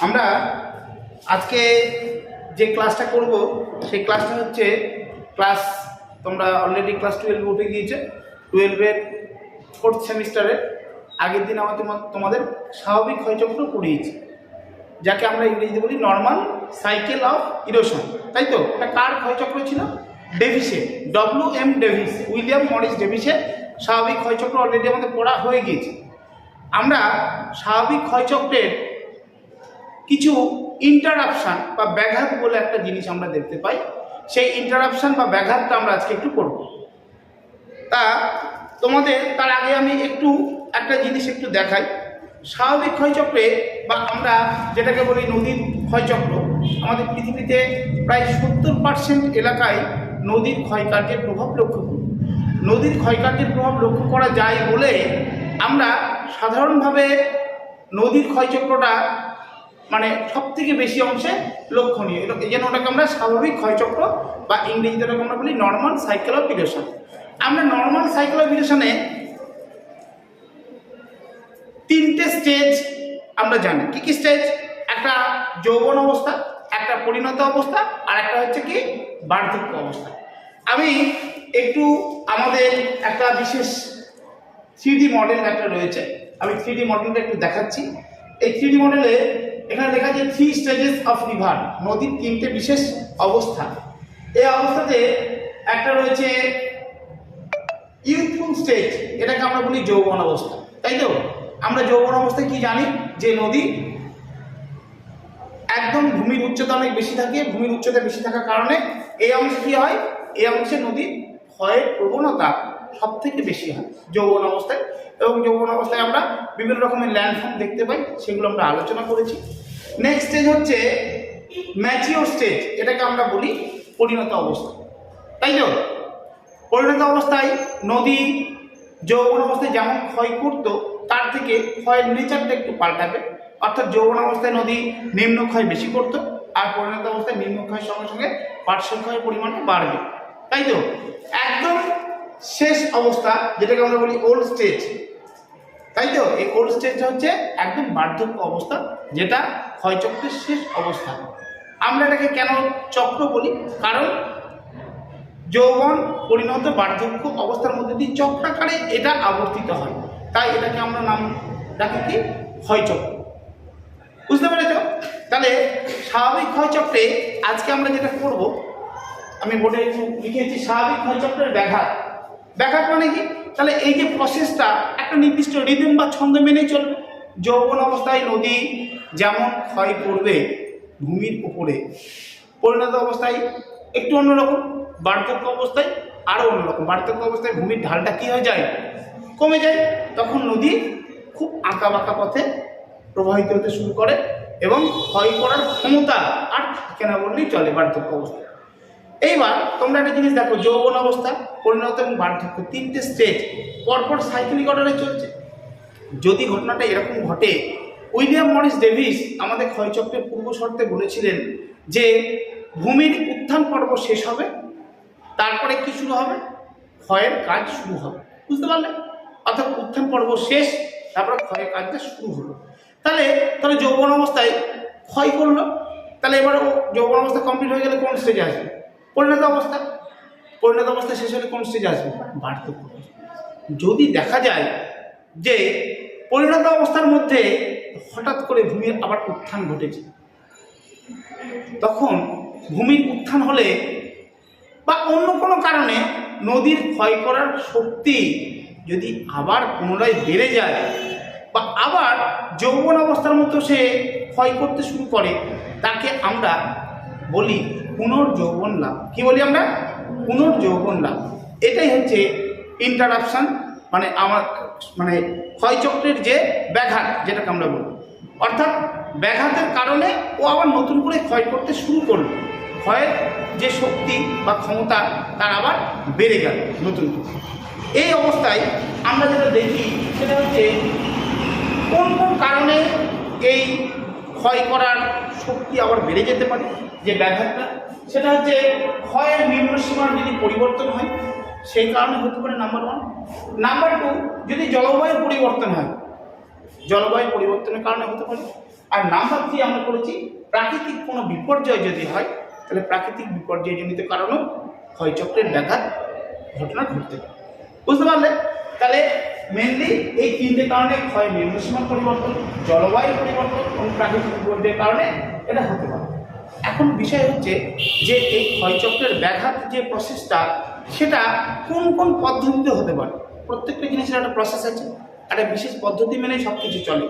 আমরা আজকে যে ক্লাসটা করব, সেই ক্লাসটা হচ্ছে ক্লাস তোমরা অলরেডি ক্লাস টুয়েলভে উঠে গিয়েছে। টুয়েলভের ফোর্থ সেমিস্টারের আগের দিন আমার তোমা- তোমাদের স্বাভাবিক ক্ষয়চক্র পড়িয়েছি যাকে আমরা ইংরেজিতে বলি নর্মাল সাইকেল অফ ইরোশন তাই তো? এটা কার ক্ষয়চক্র ছিল? ডেভিসে W M Davis William Morris ডেভিসে স্বাভাবিক ক্ষয়চক্র অলরেডি আমাদের পড়া হয়ে গিয়েছে। আমরা স্বাভাবিক ক্ষয়চক্রের কিছু ইন্টারাপশান বা ব্যাঘাত বলে একটা জিনিস আমরা দেখতে পাই। সেই ইন্টারাপশান বা ব্যাঘাতটা আমরা আজকে একটু করব। তা তোমাদের, তার আগে আমি একটু একটা জিনিস একটু দেখাই। স্বাভাবিক ক্ষয়চক্রে বা আমরা যেটাকে বলি নদীর ক্ষয়চক্র, আমাদের পৃথিবীতে প্রায় সত্তর পার্সেন্ট এলাকায় নদীর ক্ষয়কার্যের প্রভাব লক্ষ্য করি। নদীর ক্ষয়কার্যের প্রভাব লক্ষ্য করা যায় বলে আমরা সাধারণভাবে নদীর ক্ষয়চক্রটা মানে সব থেকে বেশি অংশে লক্ষণীয়। এই জন্য ওটাকে আমরা স্বাভাবিক ক্ষয়চক্র বা ইংরেজিতে ওটাকে আমরা বলি নর্মাল সাইকেল অফ ইরেশন আমরা নর্মাল সাইকেল অফ ইরেশনে তিনটে স্টেজ আমরা জানি। কি কি স্টেজ একটা যৌবন অবস্থা, একটা পরিণত অবস্থা, আর একটা হচ্ছে কি বার্ধক্য অবস্থা। আমি একটু আমাদের একটা বিশেষ থ্রি ডি মডেল একটা রয়েছে। আমি থ্রি ডি মডেলটা একটু দেখাচ্ছি। এই থ্রি ডি মডেলে এখানে লেখা আছে থ্রি স্টেজেস অফ রিভার নদীর তিনটে বিশেষ অবস্থা এই অবস্থাতে একটা রয়েছে ইউথফুল স্টেজ, এটাকে আমরা বলি যৌবন অবস্থা। তাই তো? আমরা যৌবন অবস্থায় কি জানি? যে নদী একদম ভূমির উচ্চতা অনেক বেশি থাকে, ভূমির উচ্চতা বেশি থাকার কারণে এই অংশে কি হয়? এই অংশে নদীর ক্ষয়ের প্রবণতা সব থেকে বেশি হয় যৌবন অবস্থায়। এবং যৌবন অবস্থায় আমরা বিভিন্ন রকমের ল্যান্ডফর্ম দেখতে পাই, সেগুলো আমরা আলোচনা করেছি। নেক্সট স্টেজ হচ্ছে ম্যাচিওর স্টেজ এটাকে আমরা বলি পরিণত অবস্থা। তাই তো? পরিণত অবস্থায় নদী, যৌবন অবস্থায় যেমন ক্ষয় করতো, তার থেকে ক্ষয়ের নেচারটা একটু পাল্টাবে। অর্থাৎ যৌবন অবস্থায় নদী নিম্ন ক্ষয় বেশি করতো, আর পরিণত অবস্থায় নিম্ন ক্ষয়ের সঙ্গে সঙ্গে পার্শ্ব ক্ষয়ের পরিমাণটা বাড়বে। তাই তো? একদম শেষ অবস্থা, যেটাকে আমরা বলি ওল্ড স্টেজ তাই তো? এই ওল্ড স্টেজটা হচ্ছে একদম বার্ধক্য অবস্থা, যেটা ক্ষয়চক্রের শেষ অবস্থা। আমরা এটাকে কেন চক্র বলি? কারণ যৌবন পরিণত বার্ধক্য অবস্থার মধ্যে দিয়ে চক্রাকারে এটা আবর্তিত হয়। তাই এটাকে আমরা নাম ডাকি কি? ক্ষয়চক্র। বুঝতে পেরেছ? তাহলে স্বাভাবিক ক্ষয়চক্রে আজকে আমরা যেটা করব, আমি বোর্ডে লিখেছি স্বাভাবিক ক্ষয়চক্রের ব্যাঘাত। ব্যাঘাত মানে কি তাহলে এই যে প্রসেসটা একটা নির্দিষ্ট রিদম বা ছন্দ মেনেই চলবে। যৌবন অবস্থায় নদী যেমন ক্ষয় করবে, ভূমির উপরে। পরিণত অবস্থায় একটু অন্যরকম, বার্ধক্য অবস্থায় আরও অন্যরকম। বার্ধক্য অবস্থায় ভূমির ঢালটা কী হয়ে যায়? কমে যায়। তখন নদী খুব আঁকা বাঁকা পথে প্রবাহিত হতে শুরু করে এবং ক্ষয় করার ক্ষমতা আর থাকে না বললেই চলে বার্ধক্য অবস্থায়। এইবার তোমরা একটা জিনিস দেখো, যৌবন অবস্থা, পরিণত এবং বার্ধক্য, তিনটে স্টেজ পরপর সাইক্লিক অর্ডারে চলছে। যদি ঘটনাটা এরকম ঘটে, উইলিয়াম মরিস ডেভিস আমাদের ক্ষয়চক্রের পূর্ব শর্তে বলেছিলেন যে, ভূমির উত্থান পর্ব শেষ হবে, তারপরে কি শুরু হবে? ক্ষয়ের কাজ শুরু হবে। বুঝতে পারলে? অর্থাৎ উত্থান পর্ব শেষ, তারপরে ক্ষয়ের কাজটা শুরু হলো। তাহলে তাহলে যৌবন অবস্থায় ক্ষয় করল। তাহলে এবার যৌবন অবস্থা কমপ্লিট হয়ে গেলে কোন স্টেজে আসবে? পরিণত অবস্থা পরিণত অবস্থা শেষ হলে কোন স্টেজে আসবে বার্ধক্য। যদি দেখা যায় যে পরিণত অবস্থার মধ্যে হঠাৎ করে ভূমির আবার উত্থান ঘটেছে, তখন ভূমির উত্থান হলে বা অন্য কোনো কারণে নদীর ক্ষয় করার শক্তি যদি আবার পুনরায় বেড়ে যায় বা আবার যৌবন অবস্থার মতো সে ক্ষয় করতে শুরু করে, তাকে আমরা বলি পুনর্যৌবন লাভ। কি বলি আমরা? পুনর্যৌবন লাভ। এটাই হচ্ছে ইন্টারাপশন মানে আমার মানে ক্ষয়চক্রের যে ব্যাঘাত, যেটাকে আমরা বলি। অর্থাৎ ব্যাঘাতের কারণে ও আবার নতুন করে ক্ষয় করতে শুরু করল। ক্ষয়ের যে শক্তি বা ক্ষমতা, তার আবার বেড়ে গেল নতুন করে। এই অবস্থায় আমরা যেটা দেখি, সেটা হচ্ছে কোন কোন কারণে এই ক্ষয় করার শক্তি আবার বেড়ে যেতে পারে, যে ব্যাঘাতটা, সেটা হচ্ছে ক্ষয়ের নিম্ন সীমার যদি পরিবর্তন হয়, সেই কারণে হতে পারে নাম্বার ওয়ান নাম্বার টু যদি জলবায়ুর পরিবর্তন হয়, জলবায়ু পরিবর্তনের কারণে হতে পারে। আর নাম্বার থ্রি আমরা করেছি, প্রাকৃতিক কোনো বিপর্যয় যদি হয়, তাহলে প্রাকৃতিক বিপর্যয়জনিত কারণেও ক্ষয়চক্রের ব্যাঘাত ঘটনা ঘটতে পারে। বুঝতে পারলে? তাহলে মেনলি এই তিনটে কারণে ক্ষয় নিম্নসীমার পরিবর্তন জলবায়ু পরিবর্তন এবং প্রাকৃতিক বিপর্যয়ের কারণে এটা হতে পারে। এখন বিষয় হচ্ছে যে এই ক্ষয়চক্রের ব্যাঘাত যে প্রসেসটা সেটা কোন কোন পদ্ধতিতে হতে পারে? প্রত্যেকটা জিনিসের একটা প্রসেস আছে, একটা বিশেষ পদ্ধতি মেনে সব কিছু চলে।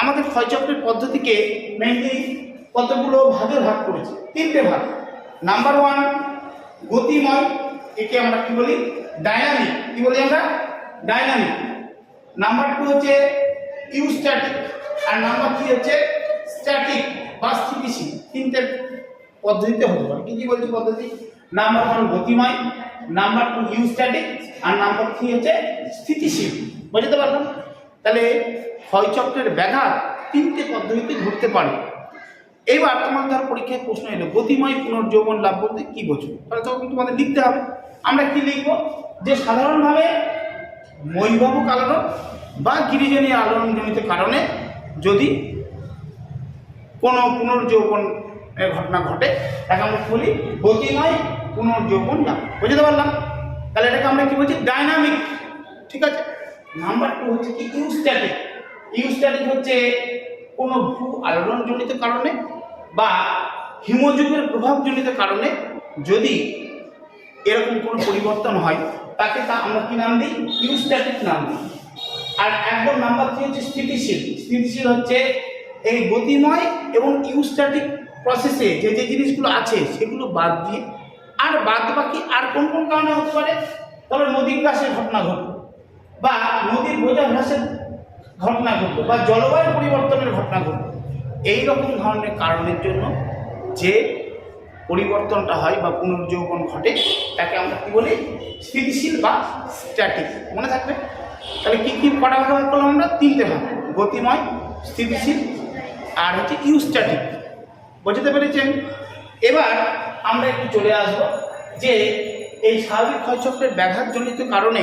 আমাদের ক্ষয়চক্রের পদ্ধতিকে মেনলি কতগুলো ভাগে ভাগ করেছে? তিনটে ভাগ। নাম্বার ওয়ান গতিময়, একে আমরা কি বলি? ডাইনামিক কি বলি আমরা? ডাইনামিক নাম্বার টু হচ্ছে ইউস্ট্যাটিক আর নাম্বার থ্রি হচ্ছে স্ট্যাটিক বা স্থিতিশীল। তিনটে পদ্ধতিতে হতে পারে। কি কি বলছি পদ্ধতি? নাম্বার ওয়ান গতিময় নাম্বার টু ইউস্ট্যাটিক আর নাম্বার থ্রি হচ্ছে স্থিতিশীল। বুঝতে পারলাম? তাহলে ক্ষয়চক্রের ব্যাঘাত তিনটে পদ্ধতিতে ঘটতে পারে। এইবার তোমার ধর পরীক্ষায় প্রশ্ন এলো, গতিময় পুনর্যৌবন লাভ বলতে কি বোঝো? তাহলে তখন তোমাদের লিখতে হবে। আমরা কি লিখব? যে সাধারণভাবে মৈবাবক আলোড়ন বা গিরিজনী আলোড়নজনিত কারণে যদি কোনো পুনর্যৌবনের ঘটনা ঘটে, তাকে আমরা বলি গতিময় পুনর্যৌবন লাভ বুঝতে পারলাম? তাহলে এটাকে আমরা কী বলছি? ডাইনামিক। ঠিক আছে? নাম্বার টু হচ্ছে কি? ইউস্ট্যাটিক। ইউস্ট্যাটিক হচ্ছে কোনো ভূ আলোড়নজনিত কারণে বা হিমযুগের প্রভাবজনিত কারণে যদি এরকম কোনো পরিবর্তন হয় তাকে তা আমরা কি নাম দিই? ইউস্ট্যাটিক নাম দিই। আর একদম নাম্বার থ্রি হচ্ছে স্থিতিশীল। স্থিতিশীল হচ্ছে এই গতিময় এবং ইউস্ট্যাটিক প্রসেসে যে যে জিনিসগুলো আছে, সেগুলো বাদ দিয়ে আর বাদ বাকি আর কোন কোন কারণে হতে পারে? তবে নদীর গ্রাসের ঘটনা ঘটবে বা নদীর বোঝা হ্রাসের ঘটনা ঘটবে বা জলবায়ু পরিবর্তনের ঘটনা ঘটবে এই রকম ধরনের কারণের জন্য যে পরিবর্তনটা হয় বা পুনর্যৌবন ঘটে, তাকে আমরা কী বলি? স্থিতিশীল বা স্ট্যাটিক মনে থাকবে? তাহলে কী কী কটা ভাগ ভাগ করলাম আমরা? তিনটে ভাগ। গতিময়, স্থিতিশীল আর হচ্ছে ইউ ইউস্ট্যাটিক বুঝতে পেরেছেন? এবার আমরা একটু চলে আসব যে এই স্বাভাবিক ক্ষয়চক্রের ব্যাঘাতজনিত কারণে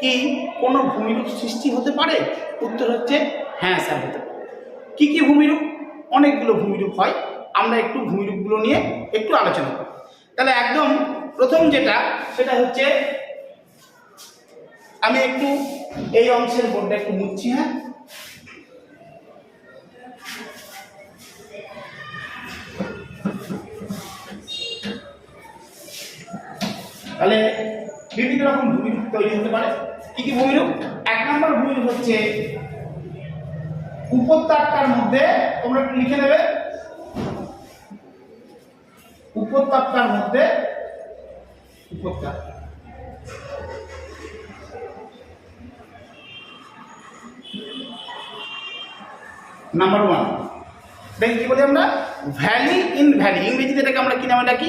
কি কোনো ভূমিরূপ সৃষ্টি হতে পারে? উত্তর হচ্ছে হ্যাঁ স্যার, হতে পারে। কী কী ভূমিরূপ? অনেকগুলো ভূমিরূপ হয়। আমরা একটু ভূমিরূপগুলো নিয়ে একটু আলোচনা করি। তাহলে একদম প্রথম যেটা, সেটা হচ্ছে আমি একটু এই অংশের বোর্ডটা একটু মুছছি হ্যাঁ? তাহলে বিভিন্ন রকম ভূমিরূপ তৈরি হতে পারে। কি কি ভূমিরূপ? এক নম্বর ভূমিরূপ হচ্ছে উপত্যকার মধ্যে, তোমরা একটু লিখে নেবে। উপত্যকার মধ্যে উপত্যকা। নাম্বার ওয়ান দেখি কি বলি আমরা? ভ্যালি ইন ভ্যালি ইংরেজিতে এটাকে আমরা কি নামে ডাকি?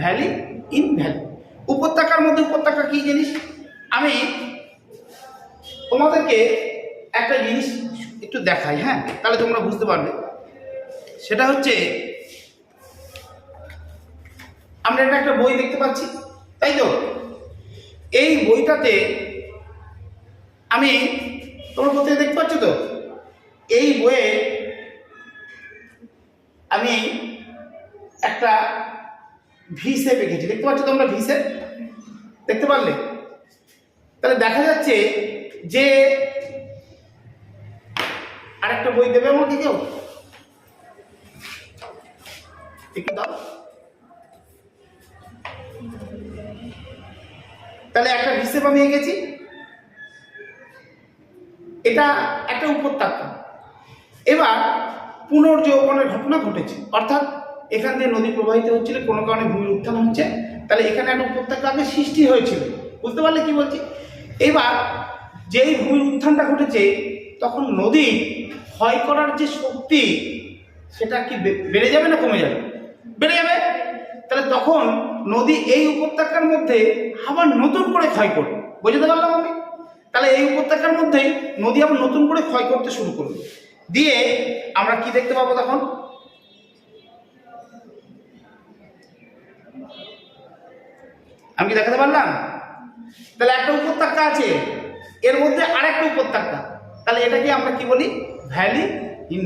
ভ্যালি ইন ভ্যালি উপত্যকার মধ্যে উপত্যকা কি জিনিস? আমি তোমাদেরকে একটা জিনিস একটু দেখাই হ্যাঁ? তাহলে তোমরা বুঝতে পারবে। সেটা হচ্ছে আমরা এটা একটা বই দেখতে পাচ্ছি, তাই তো? এই বইটাতে আমি তোমরা কোথায় দেখতে পাচ্ছ তো? এই বইয়ে আমি একটা ভি শেপ এঁকেছি দেখতে পাচ্ছ তোমরা ভি শেপ দেখতে পারলে? তাহলে দেখা যাচ্ছে যে আরেকটা বই দেবে আমাকে কেউ? একটু দাও। তাহলে একটা হিসেব আমি এঁকেছি। এটা একটা উপত্যকা। এবার পুনর্যৌবনের ঘটনা ঘটেছে। অর্থাৎ এখান দিয়ে নদী প্রবাহিত হচ্ছিল, কোনো কারণে ভূমির উত্থান হচ্ছে। তাহলে এখানে একটা উপত্যকা আগে সৃষ্টি হয়েছিল। বুঝতে পারলে কি বলছি? এবার যেই ভূমির উত্থানটা ঘটেছে, তখন নদী ক্ষয় করার যে শক্তি, সেটা কি বেড়ে যাবে না কমে যাবে? বেড়ে যাবে? তাহলে তখন নদী এই উপত্যকার মধ্যে আবার নতুন করে ক্ষয় করবে। বুঝতে পারলাম আমি? তাহলে এই উপত্যকার মধ্যেই নদী আবার নতুন করে ক্ষয় করতে শুরু করবে। দিয়ে আমরা কি দেখতে পাবো তখন? আমি কি দেখাতে পারলাম? তাহলে একটা উপত্যকা আছে, এর মধ্যে আরেকটা উপত্যকা। তাহলে এটাকে আমরা কি বলি? ভ্যালি ইন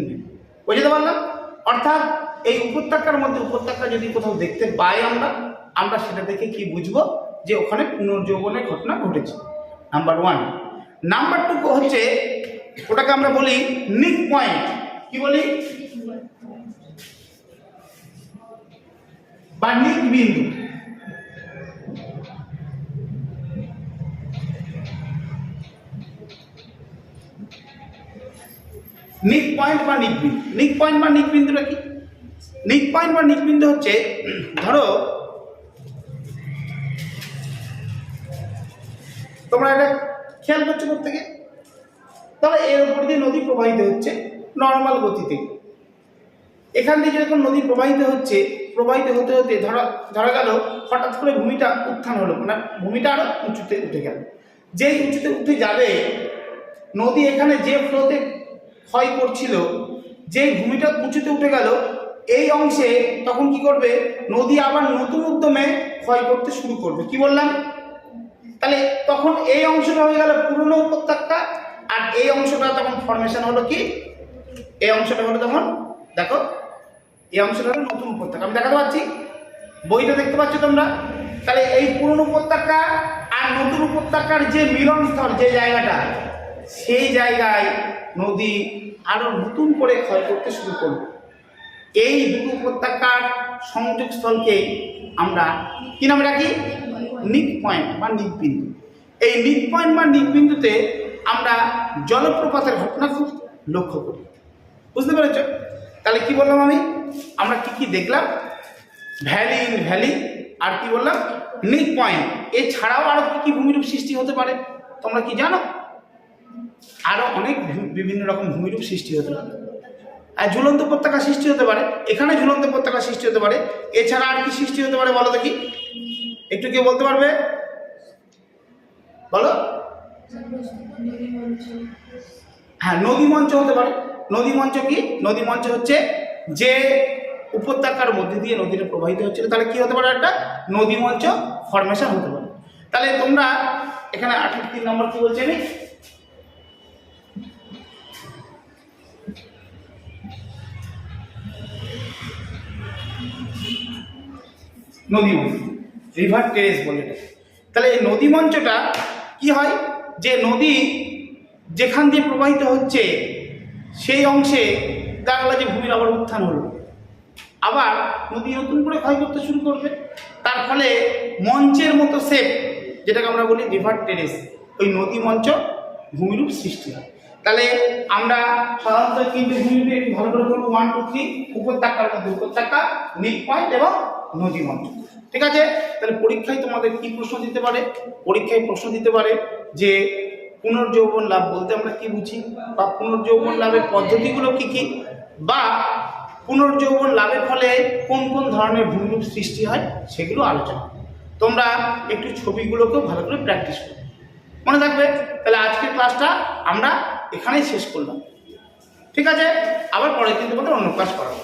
বুঝতে পারলাম? অর্থাৎ এই উপত্যকার মধ্যে উপত্যকা যদি কোথাও দেখতে পাই আমরা আমরা সেটা দেখে কি বুঝব? যে ওখানে পুনর্যৌবনের ঘটনা ঘটেছে। নাম্বার ওয়ান নাম্বার টু হচ্ছে, ওটাকে আমরা বলি নিক পয়েন্ট। কি বলি? বা নিক বিন্দু। নিক পয়েন্ট বা নিক বিন্দু। নিক পয়েন্ট বা নিক বিন্দুটা কি? নিক পয়েন্ট বা বিন্দু হচ্ছে, ধরো, তোমরা এটা খেয়াল করছ প্রত্যেকে? তাহলে এর উপর দিয়ে নদী প্রবাহিত হচ্ছে নর্মাল গতিতে। এখান থেকে যখন নদী প্রবাহিত হচ্ছে, প্রবাহিত হতে হতে ধরা ধরা গেল, হঠাৎ করে ভূমিটা উত্থান হলো মানে ভূমিটা আরও উঁচুতে উঠে গেল। যেই উঁচুতে উঠে যাবে, নদী এখানে যে ফ্লোতে ক্ষয় করছিল, যেই ভূমিটা উঁচুতে উঠে গেল এই অংশে তখন কি করবে? নদী আবার নতুন উদ্যমে ক্ষয় করতে শুরু করবে। কি বললাম? তাহলে তখন এই অংশটা হয়ে গেল পুরনো উপত্যকা, আর এই অংশটা তখন ফরমেশন হলো কি? এই অংশটা হলো তখন, দেখো, এই অংশটা হলো নতুন উপত্যকা। আমি দেখাতে পাচ্ছি? বইটা দেখতে পাচ্ছ তোমরা? তাহলে এই পুরনো উপত্যকা আর নতুন উপত্যকার যে মিলন স্থল, যে জায়গাটা, সেই জায়গায় নদী আরও নতুন করে ক্ষয় করতে শুরু করবে। এই দুটো উপত্যকার সংযোগ স্থলকে আমরা কি নামে রাখি? নিক পয়েন্ট বা নিক বিন্দু এই নিক পয়েন্ট বা নিক বিন্দুতে আমরা জলপ্রপাতের ঘটনা খুব লক্ষ্য করি। বুঝতে পেরেছ? তাহলে কি বললাম আমি? আমরা কি কি দেখলাম? ভ্যালি ইন ভ্যালি, আর কি বললাম? নিক পয়েন্ট এছাড়াও আরও কি কি ভূমিরূপ সৃষ্টি হতে পারে? তোমরা কি জানো? আরও অনেক বিভিন্ন রকম ভূমিরূপ সৃষ্টি হতে পারে। আর ঝুলন্ত উপত্যকা সৃষ্টি হতে পারে। এখানে ঝুলন্ত উপত্যকা সৃষ্টি হতে পারে। এছাড়া আর কি সৃষ্টি হতে পারে বলো দেখি। একটু কেউ বলতে পারবে? বলো। হ্যাঁ নদী মঞ্চ হতে পারে। নদী মঞ্চ কি? নদী মঞ্চ হচ্ছে যে উপত্যকার মধ্যে দিয়ে নদীটা প্রবাহিত হচ্ছিল তাহলে কি হতে পারে একটা? নদী মঞ্চ ফরমেশন হতে পারে। তাহলে তোমরা এখানে আঠাশ তিন নম্বর কি বলছি আমি? নদী মঞ্চ রিভার টেরেস বলে তাহলে এই নদী মঞ্চটা কি হয়? যে নদী যেখান দিয়ে প্রবাহিত হচ্ছে, সেই অংশে দেখা যে ভূমির আবার উত্থান হলো। আবার নদী নতুন করে ক্ষয় করতে শুরু করবে। তার ফলে মঞ্চের মতো শেপ যেটাকে আমরা বলি রিভার টেরেস ওই নদী মঞ্চ ভূমিরূপ সৃষ্টি হয়। তাহলে আমরা সাধারণত কিন্তু ভূমিরূপে ভালো করে বলব ওয়ান টু থ্রি উপত্যকার মধ্যে, উপত্যকা মিড পয়েন্ট এবং নদী মঞ্চ ঠিক আছে? তাহলে পরীক্ষায় তোমাদের কি প্রশ্ন দিতে পারে? পরীক্ষায় প্রশ্ন দিতে পারে যে পুনর্যৌবন লাভ বলতে আমরা কি বুঝি? বা পুনর্যৌবন লাভের পদ্ধতিগুলো কি কি? বা পুনর্যৌবন লাভের ফলে কোন কোন ধরনের ভূমিরূপ সৃষ্টি হয়? সেগুলো আলোচনা। তোমরা একটু ছবিগুলোকেও ভালো করে প্র্যাকটিস করো। মনে থাকবে? তাহলে আজকের ক্লাসটা আমরা এখানেই শেষ করলাম। ঠিক আছে? আবার পরের দিন তোমাদের অন্য ক্লাস করাবো।